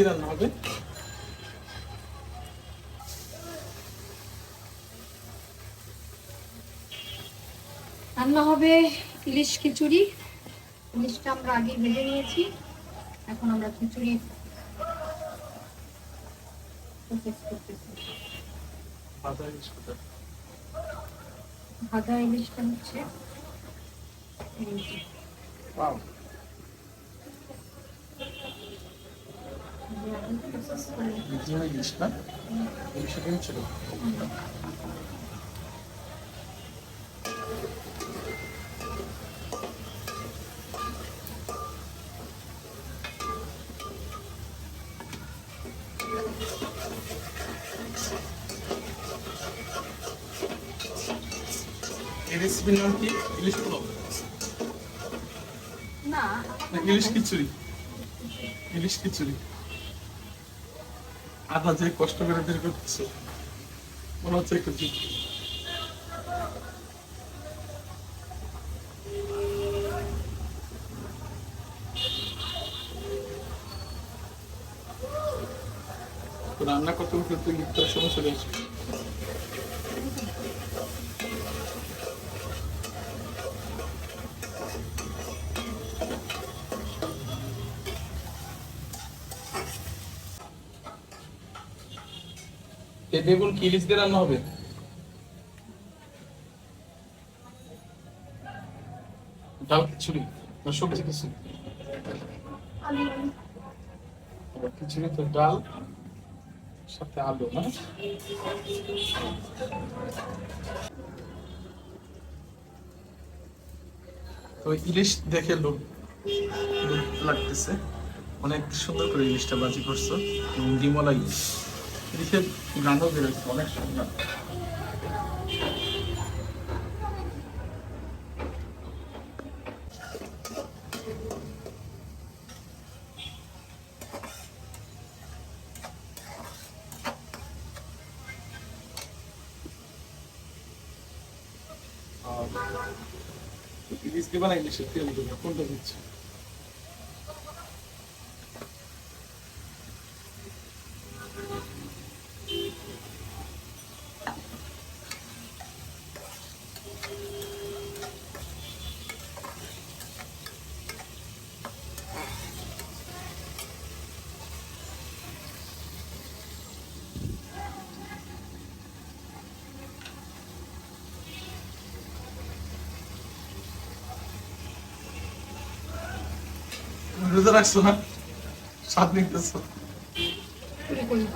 কি রান্না হবে? রান্না হবে ইলিশ খিচুড়ি। ইলিশটা আমরা আগে ভেজে নিয়েছি। এখন আমরা খিচুড়ি ভাজা ইলিশটা হচ্ছে এই যে, পাও যে এখন process করে নিজে হয়ে গেছ না একশো দিন ছিল এই রেসিপির নাম কি ইলিশ পোলাও না না ইলিশ খিচুড়ি ইলিশ খিচুড়ি আদা যে কষ্ট করে বের করতেছে, মনে হচ্ছে একটু রান্না করতে করতে লিপ্তার সময় চলে আসবে এই বেগুন কি ইলিশ দিয়ে রান্না হবে। ডাল খিচুড়ি না সবজি খিচুড়ি খিচুড়ি তো ডাল, সাথে আলু, না? তো ইলিশ দেখে লোক লাগতেছে। অনেক সুন্দর করে ইলিশটা বাজি করছ, এবং ডিমলা ইলিশ। ঋষের গানও বেরোচ্ছে অনেক সুন্দর इसके बनाएंगे सत्य কোনটা দিচ্ছে রোজা রাখছো না স্বাদ নিতেছো। করি কুলি।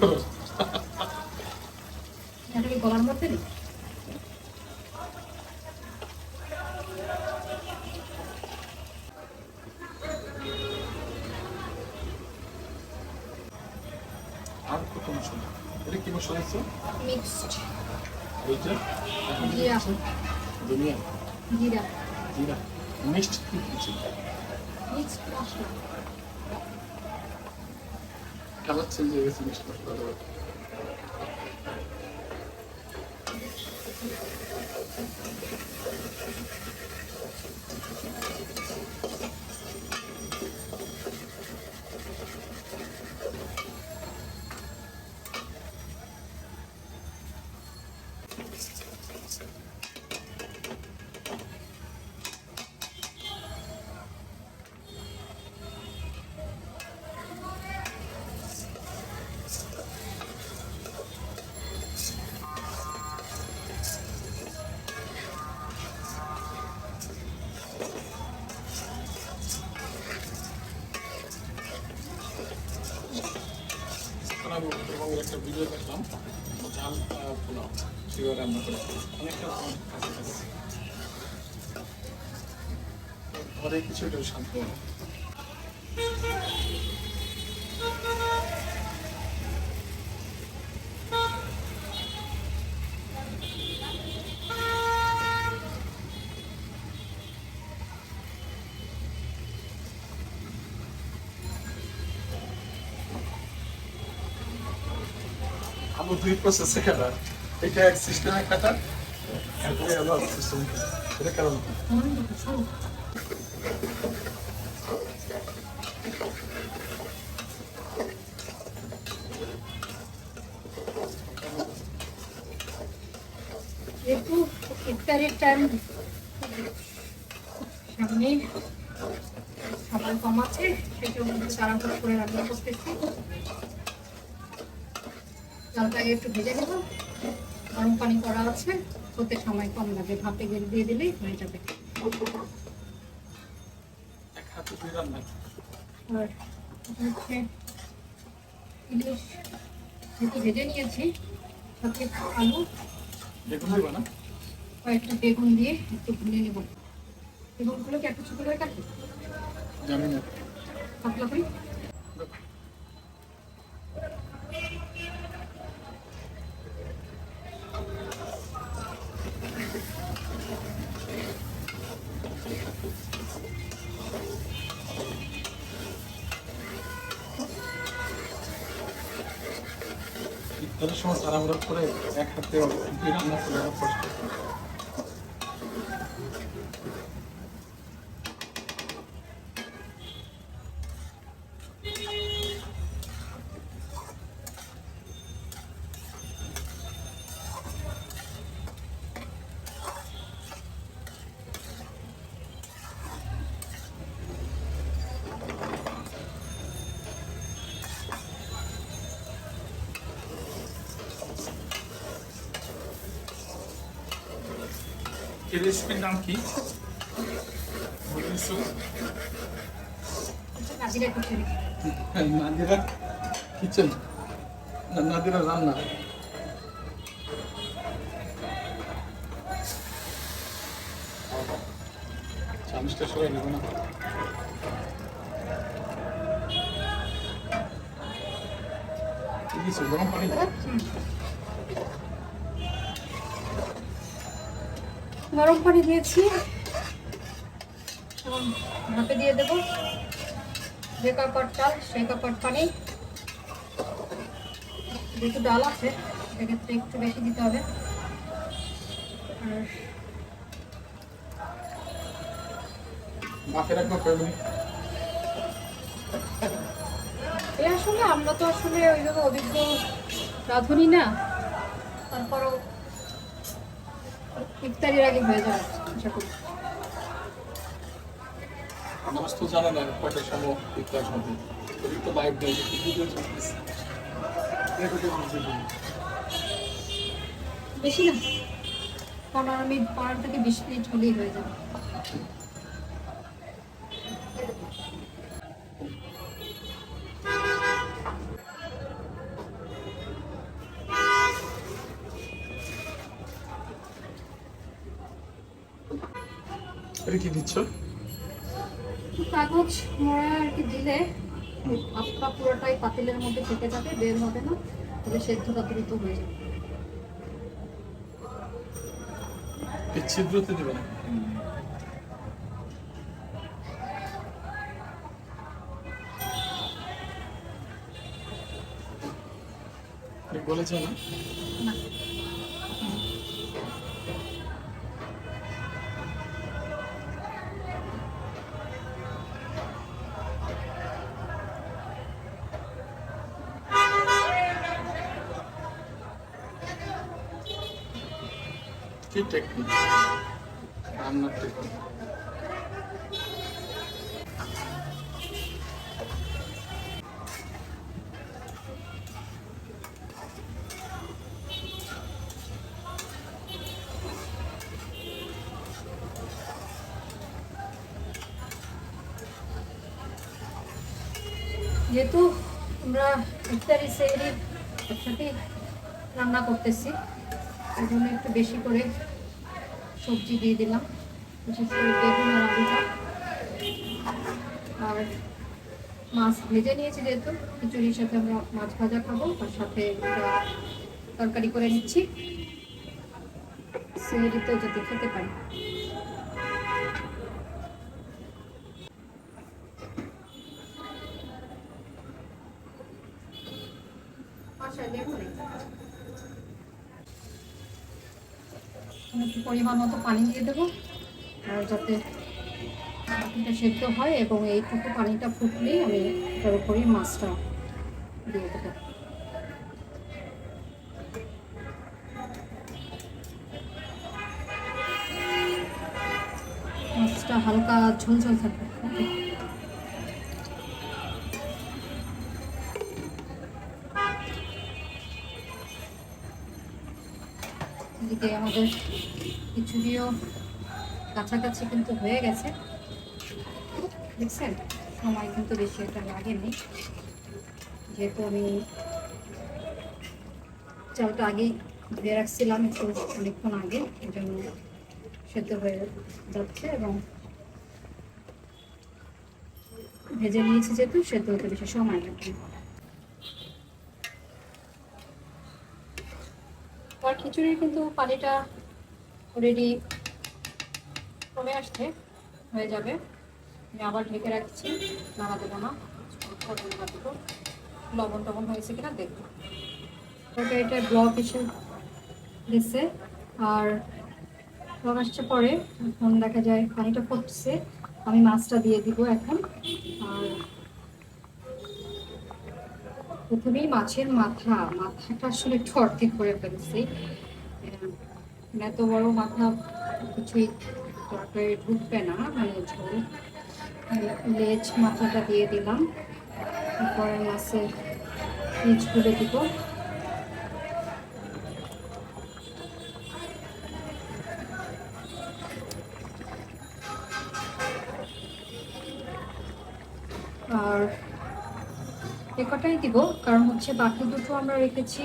করো। কি গলার মধ্যে আর কত মশলা? এটা কি মশলা আছে মিক্সড। এইটা জিরা। জিরা। জিরা। মিক্সড কিছু কালার চেঞ্জ হয়ে গেছে মিক্সড মশলা ঘরে কিছু একটু শান্ত আলু দুই প্রসেসে কাটা এটা এক সিস্টেমে কাটা এরপরে আলু এক সিস্টেমে এটা কারণ কি? একটু ইফতারের টাইম সামনে খাবার কম আছে সেটার মধ্যে তাড়াহুড়ো করে রান্না করতেছি। চালটাকে একটু ভেজে নেব। গরম পানি করা আছে হতে সময় কম লাগে। ভাপে গেলে দিয়ে দিলেই হয়ে যাবে। আর হচ্ছে ইলিশ একটু ভেজে নিয়েছি। সাথে আলু। বেগুন দিবা না? কয়েকটা বেগুন দিয়ে একটু ভুনে নেব। বেগুনগুলোকে একটু ছোটো করে কাটি জানি না। পাতলা করে? সময় তাড়াহুড়া করে এক হাতে রান্না করে কষ্ট এই রেসিপির নাম কি? নাদিরা কিচেন। নাদিরা রান্না। চামচটা সবাই নেবে না? কি গরম পানি। গরম পানি দিয়েছি। এখন ভাপে দিয়ে দেবো। যে কাপড় চাল সেই কাপড় পানি। যেহেতু ডাল আছে সেক্ষেত্রে একটু বেশি দিতে হবে। আর এ আসলে আমরা তো আসলে ওইভাবে অভিজ্ঞ রাঁধুনি না। তারপরও ইফতারির আগে হয়ে যায় আশা করি। আমার তো জানা না কয়টার সময় ইফতার হবে? তো লাইভ নেই ভিডিও চলতেছে এগুলো বুঝে বেশি না পনেরো মিনিট পনেরো থেকে বিশ মিনিট হলেই হয়ে যাবে। দিচ্ছ? কাগজ মোড়া আর কি দিলে ভাতটা পুরোটাই পাতিলের মধ্যে থেকে যাবে বের হবে না তবে সেদ্ধটা দ্রুত হয়ে যাবে। ছিদ্রতে দেবে না? বলেছে না? কি টেকনিক রান্নার টেকনিক যেহেতু আমরা ইফতারি সেহরি একসাথে রান্না করতেছি এই জন্য একটু বেশি করে সবজি দিয়ে দিলাম বিশেষ করে বেগুন আর আলুটা। আর মাছ ভেজে নিয়েছি যেহেতু, খিচুড়ির সাথে আমরা মাছ ভাজা খাব আর সাথে তরকারি করে নিচ্ছি। সেহরিতেও যাতে খেতে পারি। আচ্ছা দেখুন আমি একটু পরিমাণ মতো পানি দিয়ে দেবো। আর যাতে বাকিটা সেদ্ধ হয় এবং এইটুকু পানিটা ফুটলেই আমি এটার উপরেই মাছটা দিয়ে দেবো। মাছটা হালকা ঝোল ঝোল থাকবে। এদিকে আমাদের খিচুড়িও কাছাকাছি কিন্তু হয়ে গেছে। দেখছেন? সময় কিন্তু বেশি একটা লাগেনি। যেহেতু আমি চালটা আগেই ধুয়ে রাখছিলাম, একটু অনেকক্ষণ আগে, এই জন্য সেদ্ধ হয়ে যাচ্ছে এবং ভেজে নিয়েছি যেহেতু, সেদ্ধ হতে বেশি সময় লাগবে। আর খিচুড়ির কিন্তু পানিটা অলরেডি কমে আসছে, হয়ে যাবে। আমি আবার ঢেকে রাখছি, নাড়া দেবো না। লবণ টবণ হয়েছে কিনা দেখব। এটা ব্লক এসে দিচ্ছে আর ব্লক আসছে পরে, এখন দেখা যায় পানিটা ফুটছে। আমি মাছটা দিয়ে দিব এখন। আর প্রথমেই মাছের মাথা মাথাটা আসলে একটু অর্ধেক করে ফেলছি। আহ, এত বড় মাথা কিছুই তরকারি ঢুকবে না মানে ঝোল। লেজ মাথাটা দিয়ে দিলাম। তারপরে মাছের পিচগুলো দিব। এ কটাই দিব, কারণ হচ্ছে বাকি দুটো আমরা রেখেছি।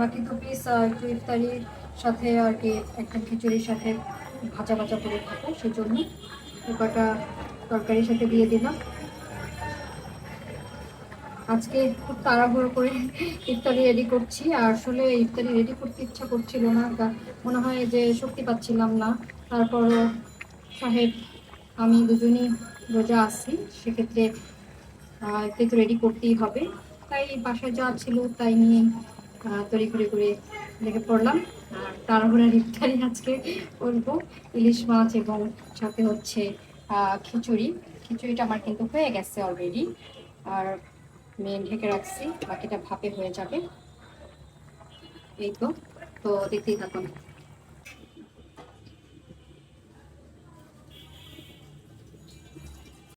বাকি দু পিস একটু ইফতারির সাথে আর কি একটা খিচুড়ির সাথে ভাজা ভাজা করে খাব সেই জন্য এ কটা তরকারির সাথে দিয়ে দিলাম। আজকে খুব তাড়াহুড়ো করে ইফতারি রেডি করছি, আর আসলে ইফতারি রেডি করতে ইচ্ছা করছিল না মনে হয় যে শক্তি পাচ্ছিলাম না। তারপরও সাহেব, আমি দুজনই রোজা আছি, সেক্ষেত্রে কিন্তু রেডি করতেই হবে। তাই বাসায় যা ছিল তাই নিয়ে তৈরি করে করে দেখে পড়লাম। আর তাড়াহুড়ার ইফতারি আজকে করব। ইলিশ মাছ এবং সাথে হচ্ছে খিচুড়ি। খিচুড়িটা আমার কিন্তু হয়ে গেছে অলরেডি আর মেন ঢেকে রাখছি, বাকিটা ভাপে হয়ে যাবে। এই তো তো দেখতেই থাকুন।